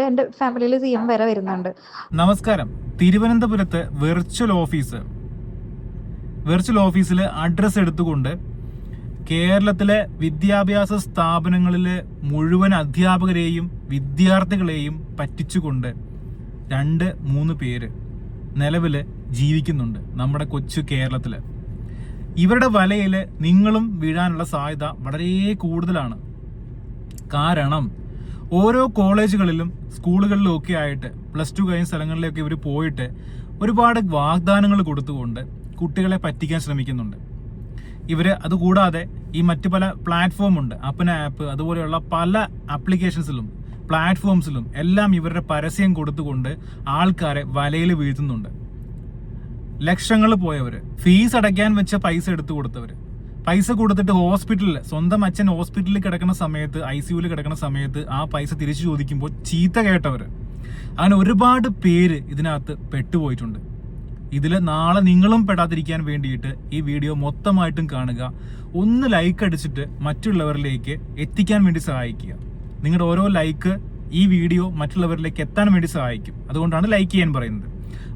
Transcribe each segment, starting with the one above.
എന്റെ ഫാമിലിയിൽ C M വരെ വരുന്നുണ്ട്. നമസ്കാരം. തിരുവനന്തപുരത്ത് വെർച്വൽ ഓഫീസ് വെർച്വൽ ഓഫീസിൽ അഡ്രസ്സ് എടുത്തുകൊണ്ട് കേരളത്തിലെ വിദ്യാഭ്യാസ സ്ഥാപനങ്ങളിലെ മുഴുവൻ അധ്യാപകരെയും വിദ്യാർത്ഥികളെയും പറ്റിച്ചുകൊണ്ട് രണ്ട് മൂന്ന് പേര് നിലവിൽ ജീവിക്കുന്നുണ്ട് നമ്മുടെ കൊച്ചു കേരളത്തിൽ ഇവരുടെ വലയിൽ നിങ്ങളും വീഴാനുള്ള സാധ്യത വളരെ കൂടുതലാണ്. കാരണം ഓരോ കോളേജുകളിലും സ്കൂളുകളിലും ഒക്കെ ആയിട്ട് പ്ലസ് ടു കഴിഞ്ഞ സ്ഥലങ്ങളിലൊക്കെ ഇവർ പോയിട്ട് ഒരുപാട് വാഗ്ദാനങ്ങൾ കൊടുത്തുകൊണ്ട് കുട്ടികളെ പറ്റിക്കാൻ ശ്രമിക്കുന്നുണ്ട്. ഇവർ അതുകൂടാതെ ഈ മറ്റു പല പ്ലാറ്റ്ഫോമുണ്ട് അപ്പന ആപ്പ് അതുപോലെയുള്ള പല ആപ്ലിക്കേഷൻസിലും പ്ലാറ്റ്ഫോംസിലും എല്ലാം ഇവരുടെ പരസ്യം കൊടുത്തുകൊണ്ട് ആൾക്കാരെ വലയിൽ വീഴ്ത്തുന്നുണ്ട്. ലക്ഷങ്ങൾ പോയവർ ഫീസ് അടയ്ക്കാൻ വെച്ച പൈസ എടുത്തു കൊടുത്തവര്. പൈസ കൊടുത്തിട്ട് ഹോസ്പിറ്റലിൽ സ്വന്തം അച്ഛൻ ഹോസ്പിറ്റലിൽ കിടക്കുന്ന സമയത്ത് ഐ സിയുവിൽ കിടക്കുന്ന സമയത്ത് ആ പൈസ തിരിച്ചു ചോദിക്കുമ്പോൾ ചീത്ത കേട്ടവർ അങ്ങനെ ഒരുപാട് പേര് ഇതിനകത്ത് പെട്ടുപോയിട്ടുണ്ട്. ഇതിൽ നാളെ നിങ്ങളും പെടാതിരിക്കാൻ വേണ്ടിയിട്ട് ഈ വീഡിയോ മൊത്തമായിട്ടും കാണുക. ഒന്ന് ലൈക്ക് അടിച്ചിട്ട് മറ്റുള്ളവരിലേക്ക് എത്തിക്കാൻ വേണ്ടി സഹായിക്കുക. നിങ്ങളുടെ ഓരോ ലൈക്ക് ഈ വീഡിയോ മറ്റുള്ളവരിലേക്ക് എത്താൻ വേണ്ടി സഹായിക്കും. അതുകൊണ്ടാണ് ലൈക്ക് ചെയ്യാൻ പറയുന്നത്.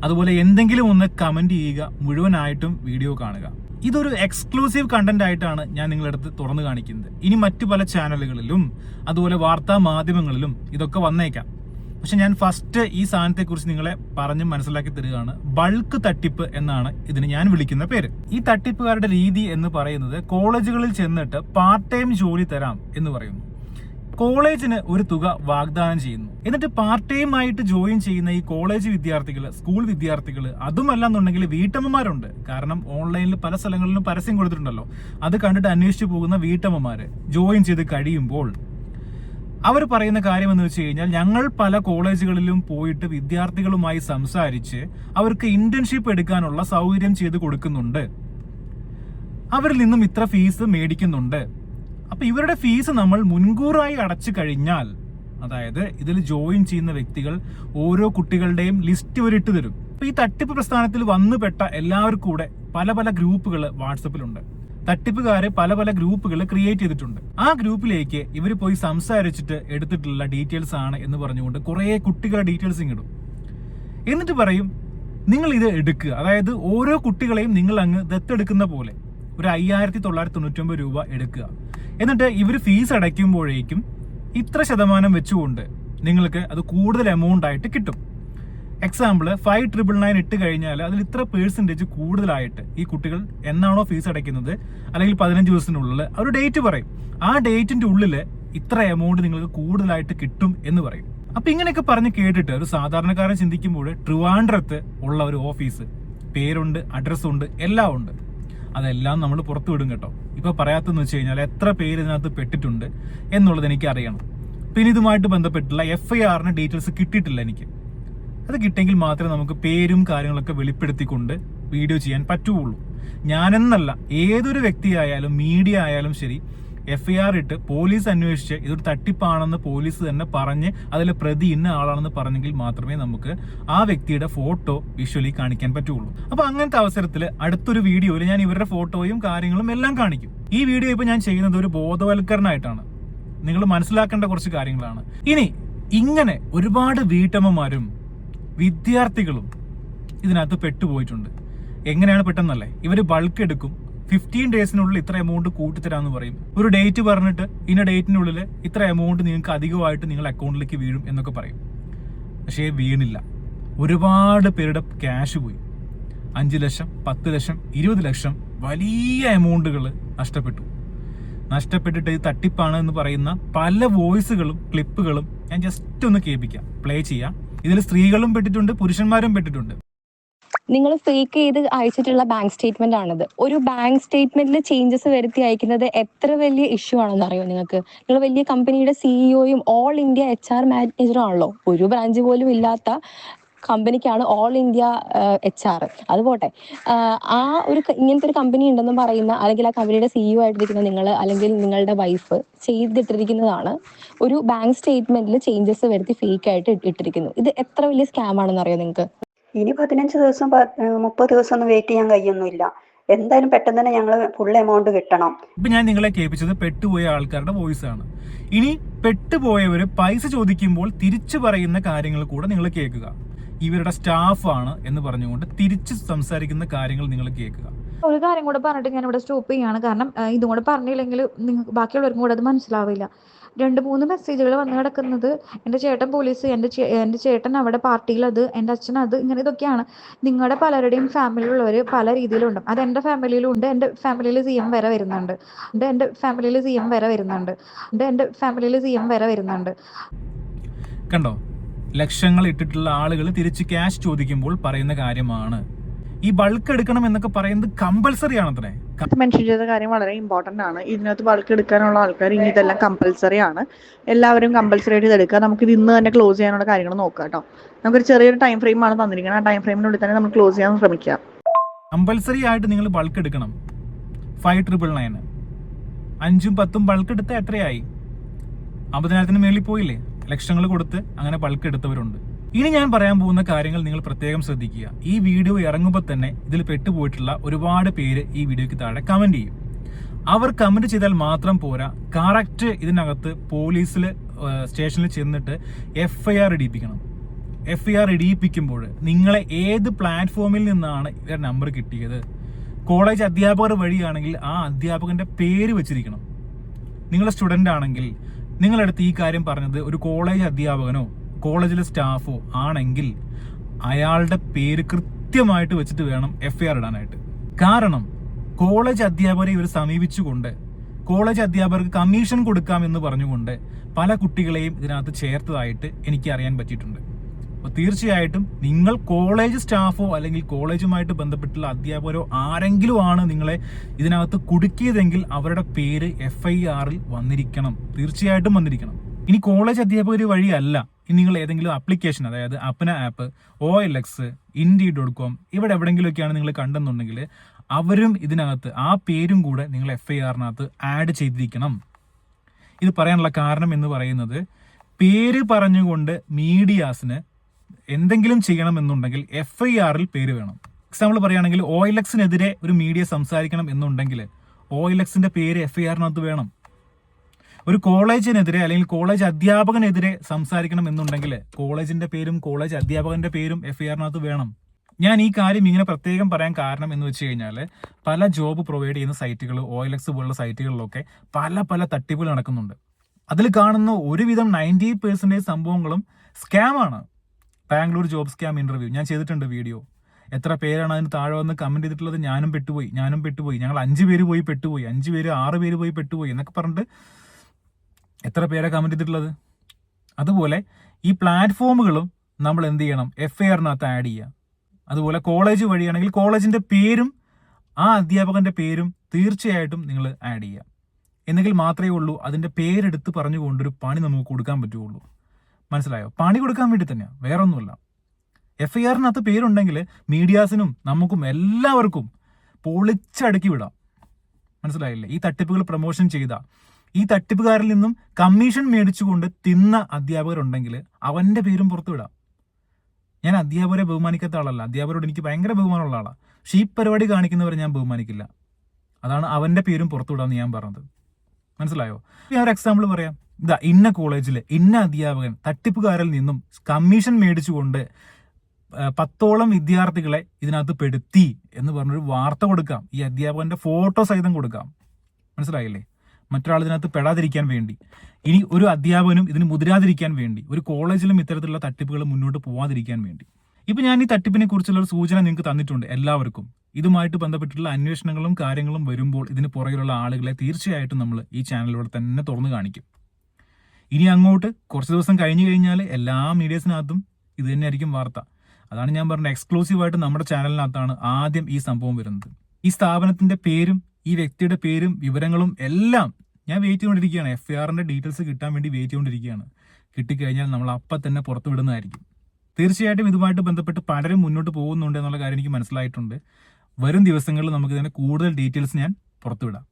അതുപോലെ എന്തെങ്കിലും ഒന്ന് കമന്റ് ചെയ്യുക. മുഴുവനായിട്ടും വീഡിയോ കാണുക. ഇതൊരു എക്സ്ക്ലൂസീവ് കണ്ടന്റ് ആയിട്ടാണ് ഞാൻ നിങ്ങളുടെ അടുത്ത് തുറന്നു കാണിക്കുന്നത്. ഇനി മറ്റു പല ചാനലുകളിലും അതുപോലെ വാർത്താ മാധ്യമങ്ങളിലും ഇതൊക്കെ വന്നേക്കാം. പക്ഷെ ഞാൻ ഫസ്റ്റ് ഈ സാധനത്തെ കുറിച്ച് നിങ്ങളെ പറഞ്ഞ് മനസ്സിലാക്കി തരികയാണ്. ബൾക്ക് തട്ടിപ്പ് എന്നാണ് ഇതിന് ഞാൻ വിളിക്കുന്ന പേര്. ഈ തട്ടിപ്പുകാരുടെ രീതി എന്ന് പറയുന്നത് കോളേജുകളിൽ ചെന്നിട്ട് പാർട്ട് ടൈം ജോലി തരാം എന്ന് പറയുന്നു. കോളേജിന് ഒരു തുക വാഗ്ദാനം ചെയ്യുന്നു. എന്നിട്ട് പാർട്ട് ടൈം ആയിട്ട് ജോയിൻ ചെയ്യുന്ന ഈ കോളേജ് വിദ്യാർത്ഥികൾ സ്കൂൾ വിദ്യാർത്ഥികൾ അതുമല്ല എന്നുണ്ടെങ്കിൽ വീട്ടമ്മമാരുണ്ട്. കാരണം ഓൺലൈനിൽ പല സ്ഥലങ്ങളിലും പരസ്യം കൊടുത്തിട്ടുണ്ടല്ലോ. അത് കണ്ടിട്ട് അന്വേഷിച്ചു പോകുന്ന വീട്ടമ്മമാര് ജോയിൻ ചെയ്ത് കഴിയുമ്പോൾ അവർ പറയുന്ന കാര്യം എന്ന് വെച്ച് കഴിഞ്ഞാൽ ഞങ്ങൾ പല കോളേജുകളിലും പോയിട്ട് വിദ്യാർത്ഥികളുമായി സംസാരിച്ച് അവർക്ക് ഇന്റേൺഷിപ്പ് എടുക്കാനുള്ള സൗകര്യം ചെയ്ത് കൊടുക്കുന്നുണ്ട്. അവരിൽ നിന്നും ഇത്ര ഫീസ് മേടിക്കുന്നുണ്ട്. അപ്പൊ ഇവരുടെ ഫീസ് നമ്മൾ മുൻകൂറായി അടച്ചു കഴിഞ്ഞാൽ അതായത് ഇതിൽ ജോയിൻ ചെയ്യുന്ന വ്യക്തികൾ ഓരോ കുട്ടികളുടെയും ലിസ്റ്റ് ഇവരിട്ട് തരും. അപ്പൊ ഈ തട്ടിപ്പ് പ്രസ്ഥാനത്തിൽ വന്നുപെട്ട എല്ലാവർക്കും കൂടെ പല പല ഗ്രൂപ്പുകൾ വാട്സപ്പിലുണ്ട് തട്ടിപ്പുകാര് പല പല ഗ്രൂപ്പുകൾ ക്രിയേറ്റ് ചെയ്തിട്ടുണ്ട്. ആ ഗ്രൂപ്പിലേക്ക് ഇവർ പോയി സംസാരിച്ചിട്ട് എടുത്തിട്ടുള്ള ഡീറ്റെയിൽസ് ആണ് എന്ന് പറഞ്ഞുകൊണ്ട് കുറെ കുട്ടികളുടെ ഡീറ്റെയിൽസ് ഇടും. എന്നിട്ട് പറയും നിങ്ങൾ ഇത് എടുക്കുക. അതായത് ഓരോ കുട്ടികളെയും നിങ്ങൾ അങ്ങ് ദത്തെടുക്കുന്ന പോലെ ഒരു അയ്യായിരത്തി തൊള്ളായിരത്തി തൊണ്ണൂറ്റൊമ്പത് രൂപ എടുക്കുക. എന്നിട്ട് ഇവർ ഫീസ് അടയ്ക്കുമ്പോഴേക്കും ഇത്ര ശതമാനം വെച്ചുകൊണ്ട് നിങ്ങൾക്ക് അത് കൂടുതൽ എമൗണ്ട് ആയിട്ട് കിട്ടും. എക്സാമ്പിൾ ഫൈവ് ട്രിപ്പിൾ നയൻ ഇട്ട് കഴിഞ്ഞാൽ അതിൽ ഇത്ര പേഴ്സന്റേജ് കൂടുതലായിട്ട് ഈ കുട്ടികൾ എന്നാണോ ഫീസ് അടയ്ക്കുന്നത്? അല്ലെങ്കിൽ പതിനഞ്ച് ദിവസത്തിനുള്ളിൽ ഒരു ഡേറ്റ് പറയും. ആ ഡേറ്റിന്റെ ഉള്ളിൽ ഇത്ര എമൗണ്ട് നിങ്ങൾക്ക് കൂടുതലായിട്ട് കിട്ടും എന്ന് പറയും. അപ്പം ഇങ്ങനെയൊക്കെ പറഞ്ഞ് കേട്ടിട്ട് ഒരു സാധാരണക്കാരൻ ചിന്തിക്കുമ്പോൾ ട്രിവാൻഡ്രത്ത് ഉള്ള ഒരു ഓഫീസ് പേരുണ്ട് അഡ്രസ്സുണ്ട് എല്ലാം ഉണ്ട്. അതെല്ലാം നമ്മൾ പുറത്തു വിടും കേട്ടോ. ഇപ്പൊ പറയാത്തെന്ന് വെച്ച് കഴിഞ്ഞാൽ എത്ര പേര് ഇതിനകത്ത് പെട്ടിട്ടുണ്ട് എന്നുള്ളത് എനിക്ക് അറിയണം. പിന്നെ ഇതുമായിട്ട് ബന്ധപ്പെട്ടുള്ള എഫ് ഐ ആറിന് ഡീറ്റെയിൽസ് കിട്ടിയിട്ടില്ല എനിക്ക്. അത് കിട്ടിയെങ്കിൽ മാത്രമേ നമുക്ക് പേരും കാര്യങ്ങളൊക്കെ വെളിപ്പെടുത്തിക്കൊണ്ട് വീഡിയോ ചെയ്യാൻ പറ്റുകയുള്ളൂ. ഞാനെന്നല്ല ഏതൊരു വ്യക്തിയായാലും മീഡിയ ആയാലും ശരി എഫ് ഐ ആർ ഇട്ട് പോലീസ് അന്വേഷിച്ച് ഇതൊരു തട്ടിപ്പാണെന്ന് പോലീസ് തന്നെ പറഞ്ഞ് അതിലെ പ്രതി ഇന്ന ആളാണെന്ന് പറഞ്ഞെങ്കിൽ മാത്രമേ നമുക്ക് ആ വ്യക്തിയുടെ ഫോട്ടോ വിഷ്വലി കാണിക്കാൻ പറ്റുള്ളൂ. അപ്പൊ അങ്ങനത്തെ അവസരത്തിൽ അടുത്തൊരു വീഡിയോയിൽ ഞാൻ ഇവരുടെ ഫോട്ടോയും കാര്യങ്ങളും എല്ലാം കാണിക്കും. ഈ വീഡിയോ ഇപ്പൊ ഞാൻ ചെയ്യുന്നത് ഒരു ബോധവൽക്കരണമായിട്ടാണ് നിങ്ങൾ മനസ്സിലാക്കേണ്ട കുറച്ച് കാര്യങ്ങളാണ്. ഇനി ഇങ്ങനെ ഒരുപാട് വീട്ടമ്മമാരും വിദ്യാർത്ഥികളും ഇതിനകത്ത് പെട്ടുപോയിട്ടുണ്ട്. എങ്ങനെയാണ് പെട്ടെന്നല്ലേ? ഇവർ ബൾക്ക് എടുക്കും. ഫിഫ്റ്റീൻ ഡേയ്സിനുള്ളിൽ ഇത്ര എമൗണ്ട് കൂട്ടിത്തരാന്ന് പറയും. ഒരു ഡേറ്റ് പറഞ്ഞിട്ട് ഇന്ന ഡേറ്റിനുള്ളിൽ ഇത്ര എമൗണ്ട് നിങ്ങൾക്ക് അധികമായിട്ട് നിങ്ങൾ അക്കൗണ്ടിലേക്ക് വീഴും എന്നൊക്കെ പറയും. പക്ഷേ വീണില്ല. ഒരുപാട് പേരുടെ ക്യാഷ് പോയി. അഞ്ച് ലക്ഷം പത്ത് ലക്ഷം ഇരുപത് ലക്ഷം വലിയ എമൗണ്ടുകൾ നഷ്ടപ്പെട്ടു. നഷ്ടപ്പെട്ടിട്ട് ഇത് തട്ടിപ്പാണ് എന്ന് പറയുന്ന പല വോയിസുകളും ക്ലിപ്പുകളും ഞാൻ ജസ്റ്റ് ഒന്ന് കേൾപ്പിക്കാം. പ്ലേ ചെയ്യാം. ഇതിൽ സ്ത്രീകളും പെട്ടിട്ടുണ്ട് പുരുഷന്മാരും പെട്ടിട്ടുണ്ട്. നിങ്ങൾ ഫേക്ക് ചെയ്ത് അയച്ചിട്ടുള്ള ബാങ്ക് സ്റ്റേറ്റ്മെന്റ് ആണത്. ഒരു ബാങ്ക് സ്റ്റേറ്റ്മെന്റിൽ ചേഞ്ചസ് വരുത്തി അയക്കുന്നത് എത്ര വലിയ ഇഷ്യൂ ആണെന്ന് അറിയോ നിങ്ങൾക്ക്? നിങ്ങൾ വലിയ കമ്പനിയുടെ സിഇഒയും ഓൾ ഇന്ത്യ എച്ച് ആർ മാനേജറും ആണല്ലോ. ഒരു ബ്രാഞ്ച് പോലും ഇല്ലാത്ത കമ്പനിക്കാണ് ഓൾ ഇന്ത്യ എച്ച് ആർ അത് പോട്ടെ. ആ ഒരു ഇങ്ങനത്തെ ഒരു കമ്പനി ഉണ്ടെന്ന് പറയുന്ന അല്ലെങ്കിൽ ആ കമ്പനിയുടെ സിഇഒ ആയിട്ടിരിക്കുന്ന നിങ്ങൾ അല്ലെങ്കിൽ നിങ്ങളുടെ വൈഫ് ചെയ്തിട്ടിരിക്കുന്നതാണ് ഒരു ബാങ്ക് സ്റ്റേറ്റ്മെന്റിൽ ചേഞ്ചസ് വരുത്തി ഫേക്ക് ആയിട്ട് ഇട്ടിരിക്കുന്നു. ഇത് എത്ര വലിയ സ്കാം ആണെന്ന് അറിയോ നിങ്ങൾക്ക്? ഇനി പതിനഞ്ച് ദിവസം മുപ്പത് ദിവസം ഒന്നും വെയിറ്റ് ചെയ്യാൻ കഴിയൊന്നുമില്ല എന്തായാലും പെട്ടെന്ന് തന്നെ ഞങ്ങൾ ഫുൾ എമൗണ്ട് കിട്ടണം. ഇപ്പൊ ഞാൻ നിങ്ങളെ കേൾപ്പിച്ചത് പെട്ടുപോയ ആൾക്കാരുടെ വോയിസ് ആണ്. ഇനി പെട്ടുപോയവര് പൈസ ചോദിക്കുമ്പോൾ തിരിച്ചു പറയുന്ന കാര്യങ്ങൾ കൂടെ നിങ്ങൾ കേൾക്കുക. ഇവരുടെ സ്റ്റാഫ് ആണ് എന്ന് പറഞ്ഞുകൊണ്ട് തിരിച്ച് സംസാരിക്കുന്ന കാര്യങ്ങൾ നിങ്ങൾ കേൾക്കുക. ഒരു കാര്യം കൂടെ പറഞ്ഞിട്ട് ഞാൻ ഇവിടെ സ്റ്റോപ്പ് ചെയ്യാണ്. കാരണം ഇതും കൂടെ പറഞ്ഞില്ലെങ്കിൽ നിങ്ങൾക്ക് ബാക്കിയുള്ളവർക്കും കൂടെ അത് മനസ്സിലാവില്ല. രണ്ട് മൂന്ന് മെസ്സേജുകൾ വന്ന് കിടക്കുന്നത്. എന്റെ ചേട്ടൻ പോലീസ് എന്റെ എന്റെ ചേട്ടൻ അവിടെ പാർട്ടിയിൽ അത് എന്റെ അച്ഛൻ അത് ഇങ്ങനെ ഇതൊക്കെയാണ്. നിങ്ങളുടെ പലരുടെയും ഫാമിലിയിലുള്ളവർ പല രീതിയിലുണ്ട്. അത് എന്റെ ഫാമിലിയിലും ഉണ്ട്. എന്റെ ഫാമിലിയിൽ സി എം വരെ വരുന്നുണ്ട്. എന്റെ ഫാമിലിയിൽ സി എം വരെ വരുന്നുണ്ട്. എന്റെ ഫാമിലിയിൽ സി എം വരെ വരുന്നുണ്ട്. കണ്ടോ? ലക്ഷങ്ങൾ ഇട്ടിട്ടുള്ള ആളുകൾ തിരിച്ച് ക്യാഷ് ചോദിക്കുമ്പോൾ പറയുന്ന കാര്യമാണ്. ഈ ബൾക്ക് എടുക്കണം എന്നൊക്കെ പറയുന്നത് കമ്പൽസറി ആണത്രേ. മെൻഷൻ ചെയ്ത കാര്യം വളരെ ഇമ്പോർട്ടന്റ് ആണ്. ഇതിനകത്ത് ബൾക്ക് എടുക്കാനുള്ള ആൾക്കാർ ഇനി ഇതെല്ലാം കമ്പൽസറി ആണ്. എല്ലാവരും കമ്പൽസറി ആയിട്ട് ഇതെടുക്കുക. നമുക്ക് ഇത് ഇന്ന് തന്നെ ക്ലോസ് ചെയ്യാനുള്ള കാര്യങ്ങൾ നോക്കുക കേട്ടോ. നമുക്കൊരു ചെറിയൊരു ടൈം ഫ്രെയിം ആണ് തന്നിരിക്കുന്നത്. ആ ടൈം ഫ്രെയിമിനുള്ളിൽ തന്നെ നമ്മൾ ക്ലോസ് ചെയ്യാൻ ശ്രമിക്കാം കമ്പൽസറി ആയിട്ട് നിങ്ങൾ ബൾക്ക് എടുക്കണം. ഫൈവ് ട്രിപ്പിൾ നയൻ അഞ്ചും പത്തും ബൾക്ക് എടുത്ത് എത്രയായി? അമ്പതിനായിരത്തിന് മേളിൽ പോയില്ലേ? ലക്ഷങ്ങൾ കൊടുത്ത് അങ്ങനെ ബൾക്ക് എടുത്തവരുണ്ട്. ഇനി ഞാൻ പറയാൻ പോകുന്ന കാര്യങ്ങൾ നിങ്ങൾ പ്രത്യേകം ശ്രദ്ധിക്കുക. ഈ വീഡിയോ ഇറങ്ങുമ്പോൾ തന്നെ ഇതിൽ പെട്ടുപോയിട്ടുള്ള ഒരുപാട് പേര് ഈ വീഡിയോയ്ക്ക് താഴെ കമന്റ് ചെയ്യും. അവർ കമന്റ് ചെയ്താൽ മാത്രം പോരാ കറക്റ്റ് ഇതിനകത്ത് പോലീസിൽ സ്റ്റേഷനിൽ ചെന്നിട്ട് എഫ്ഐആർ ഇടിയിപ്പിക്കണം എഫ് ഐ ആർ ഇടിയിപ്പിക്കുമ്പോൾ നിങ്ങളെ ഏത് പ്ലാറ്റ്ഫോമിൽ നിന്നാണ് ഇവരുടെ നമ്പർ കിട്ടിയത്? കോളേജ് അധ്യാപകർ വഴിയാണെങ്കിൽ ആ അധ്യാപകന്റെ പേര് വെച്ചിരിക്കണം. നിങ്ങൾ സ്റ്റുഡന്റ് ആണെങ്കിൽ നിങ്ങളടുത്ത് ഈ കാര്യം പറഞ്ഞത് ഒരു കോളേജ് അധ്യാപകനോ കോളേജിലെ സ്റ്റാഫോ ആണെങ്കിൽ അയാളുടെ പേര് കൃത്യമായിട്ട് വെച്ചിട്ട് വേണം എഫ് ഐ ഇടാനായിട്ട്. കാരണം കോളേജ് അധ്യാപകരെ ഇവർ സമീപിച്ചുകൊണ്ട് കോളേജ് അധ്യാപകർക്ക് കമ്മീഷൻ കൊടുക്കാം എന്ന് പറഞ്ഞുകൊണ്ട് പല കുട്ടികളെയും ഇതിനകത്ത് ചേർത്തതായിട്ട് എനിക്ക് അറിയാൻ പറ്റിയിട്ടുണ്ട്. അപ്പോൾ തീർച്ചയായിട്ടും നിങ്ങൾ കോളേജ് സ്റ്റാഫോ അല്ലെങ്കിൽ കോളേജുമായിട്ട് ബന്ധപ്പെട്ടുള്ള അധ്യാപകരോ ആരെങ്കിലും ആണ് നിങ്ങളെ ഇതിനകത്ത് കുടുക്കിയതെങ്കിൽ അവരുടെ പേര് എഫ് ഐ ആറിൽ വന്നിരിക്കണം. തീർച്ചയായിട്ടും വന്നിരിക്കണം. ഇനി കോളേജ് അധ്യാപകർ വഴിയല്ല. നിങ്ങൾ ഏതെങ്കിലും ആപ്ലിക്കേഷൻ അതായത് Apna app O L X Indeed dot com ഇവിടെ എവിടെയെങ്കിലുമൊക്കെയാണ് നിങ്ങൾ കണ്ടെന്നുണ്ടെങ്കിൽ അവരും ഇതിനകത്ത് ആ പേരും കൂടെ നിങ്ങൾ എഫ് ഐ ആറിനകത്ത് ആഡ് ചെയ്തിരിക്കണം. ഇത് പറയാനുള്ള കാരണം എന്ന് പറയുന്നത് പേര് പറഞ്ഞുകൊണ്ട് മീഡിയാസിന് എന്തെങ്കിലും ചെയ്യണമെന്നുണ്ടെങ്കിൽ എഫ് ഐ ആറിൽ പേര് വേണം. എക്സാമ്പിൾ പറയുകയാണെങ്കിൽ എക്സിനെതിരെ ഒരു മീഡിയ സംസാരിക്കണം എന്നുണ്ടെങ്കിൽ എക്സിന്റെ പേര് എഫ് ഐ ആറിനകത്ത് വേണം. ഒരു കോളേജിനെതിരെ അല്ലെങ്കിൽ കോളേജ് അധ്യാപകനെതിരെ സംസാരിക്കണം എന്നുണ്ടെങ്കിൽ കോളേജിന്റെ പേരും കോളേജ് അധ്യാപകന്റെ പേരും എഫ് ഐആറിനകത്ത് വേണം. ഞാൻ ഈ കാര്യം ഇങ്ങനെ പ്രത്യേകം പറയാൻ കാരണം എന്ന് വെച്ച് കഴിഞ്ഞാൽ പല ജോബ് പ്രൊവൈഡ് ചെയ്യുന്ന സൈറ്റുകൾ ഒ എൽ എക്സ് പോലുള്ള സൈറ്റുകളിലൊക്കെ പല പല തട്ടിപ്പുകൾ നടക്കുന്നുണ്ട്. അതിൽ കാണുന്ന ഒരുവിധം നയന്റി പെർസെന്റേജ് സംഭവങ്ങളും സ്കാമാണ്. ബാംഗ്ലൂർ ജോബ് സ്കാം ഇന്റർവ്യൂ ഞാൻ ചെയ്തിട്ടുണ്ട് വീഡിയോ. എത്ര പേരാണ് അതിന് താഴെ വന്ന് കമന്റ് ചെയ്തിട്ടുള്ളത്? ഞാനും പെട്ടുപോയി. ഞാനും പെട്ടുപോയി. ഞങ്ങൾ അഞ്ച് പേര് പോയി പെട്ടുപോയി. അഞ്ച് പേര് ആറ് പേര് പോയി പെട്ടുപോയി എന്നൊക്കെ പറഞ്ഞിട്ട് എത്ര പേരെ കമന്റ് ചെയ്തിട്ടുള്ളത്? അതുപോലെ ഈ പ്ലാറ്റ്ഫോമുകളും നമ്മൾ എന്ത് ചെയ്യണം? എഫ് ഐ ആറിനകത്ത് ആഡ് ചെയ്യുക അതുപോലെ കോളേജ് വഴിയാണെങ്കിൽ കോളേജിന്റെ പേരും ആ അധ്യാപകന്റെ പേരും തീർച്ചയായിട്ടും നിങ്ങൾ ആഡ് ചെയ്യുക എന്നെങ്കിൽ മാത്രമേ ഉള്ളൂ അതിന്റെ പേരെടുത്ത് പറഞ്ഞുകൊണ്ടൊരു പണി നമുക്ക് കൊടുക്കാൻ പറ്റുള്ളൂ മനസ്സിലായോ? പണി കൊടുക്കാൻ വേണ്ടി തന്നെയാണ് വേറൊന്നുമല്ല. എഫ് ഐ ആറിനകത്ത് പേരുണ്ടെങ്കിൽ മീഡിയാസിനും നമുക്കും എല്ലാവർക്കും പൊളിച്ചടുക്കി വിടാം. മനസ്സിലായില്ലേ? ഈ തട്ടിപ്പുകൾ പ്രൊമോഷൻ ചെയ്ത. ഈ തട്ടിപ്പുകാരിൽ നിന്നും കമ്മീഷൻ മേടിച്ചുകൊണ്ട് തിന്ന അധ്യാപകരുണ്ടെങ്കിൽ അവന്റെ പേരും പുറത്തു വിടാം ഞാൻ അധ്യാപകരെ ബഹുമാനിക്കാത്ത ആളല്ല. അധ്യാപകരോട് എനിക്ക് ഭയങ്കര ബഹുമാനമുള്ള ആളാണ് പക്ഷേ ഈ പരിപാടി കാണിക്കുന്നവരെ ഞാൻ ബഹുമാനിക്കില്ല. അതാണ് അവന്റെ പേരും പുറത്തു വിടാന്ന് ഞാൻ പറഞ്ഞത്. മനസ്സിലായോ? ഞാൻ ഒരു എക്സാമ്പിൾ പറയാം. ഇതാ ഇന്ന കോളേജിൽ ഇന്ന അധ്യാപകൻ തട്ടിപ്പുകാരിൽ നിന്നും കമ്മീഷൻ മേടിച്ചുകൊണ്ട് പത്തോളം വിദ്യാർത്ഥികളെ ഇതിനകത്ത് പെടുത്തി എന്ന് പറഞ്ഞൊരു വാർത്ത കൊടുക്കാം. ഈ അധ്യാപകന്റെ ഫോട്ടോ സഹിതം കൊടുക്കാം. മനസ്സിലായില്ലേ? മറ്റൊരാൾ ഇതിനകത്ത് പെടാതിരിക്കാൻ വേണ്ടി. ഇനി ഒരു അധ്യാപകനും ഇതിന് മുതിരാതിരിക്കാൻ വേണ്ടി ഒരു കോളേജിലും ഇത്തരത്തിലുള്ള തട്ടിപ്പുകൾ മുന്നോട്ട് പോവാതിരിക്കാൻ വേണ്ടി. ഇപ്പൊ ഞാൻ ഈ തട്ടിപ്പിനെ കുറിച്ചുള്ള ഒരു സൂചന നിങ്ങൾക്ക് തന്നിട്ടുണ്ട് എല്ലാവർക്കും. ഇതുമായിട്ട് ബന്ധപ്പെട്ടിട്ടുള്ള അന്വേഷണങ്ങളും കാര്യങ്ങളും വരുമ്പോൾ ഇതിന് പുറകിലുള്ള ആളുകളെ തീർച്ചയായിട്ടും നമ്മൾ ഈ ചാനലിലൂടെ തന്നെ തുറന്നു കാണിക്കും. ഇനി അങ്ങോട്ട് കുറച്ച് ദിവസം കഴിഞ്ഞു കഴിഞ്ഞാൽ എല്ലാ മീഡിയസിനകത്തും ഇത് തന്നെയായിരിക്കും വാർത്ത. അതാണ് ഞാൻ പറഞ്ഞത് എക്സ്ക്ലൂസീവായിട്ട് നമ്മുടെ ചാനലിനകത്താണ് ആദ്യം ഈ സംഭവം വരുന്നത്. ഈ സ്ഥാപനത്തിന്റെ പേരും ഈ വ്യക്തിയുടെ പേരും വിവരങ്ങളും എല്ലാം ഞാൻ വെയിറ്റ് ചെയ്തുകൊണ്ടിരിക്കുകയാണ്. എഫ് ഐ ആറിന്റെ ഡീറ്റെയിൽസ് കിട്ടാൻ വേണ്ടി വെയിറ്റ് ചെയ്തുകൊണ്ടിരിക്കുകയാണ്. കിട്ടിക്കഴിഞ്ഞാൽ നമ്മൾ അപ്പം തന്നെ പുറത്തു വിടുന്നതായിരിക്കും. തീർച്ചയായിട്ടും ഇതുമായിട്ട് ബന്ധപ്പെട്ട് പലരും മുന്നോട്ട് പോകുന്നുണ്ട് എന്നുള്ള കാര്യം എനിക്ക് മനസ്സിലായിട്ടുണ്ട്. വരും ദിവസങ്ങളിൽ നമുക്ക് ഇതിനെ കൂടുതൽ ഡീറ്റെയിൽസ് ഞാൻ പുറത്തുവിടാം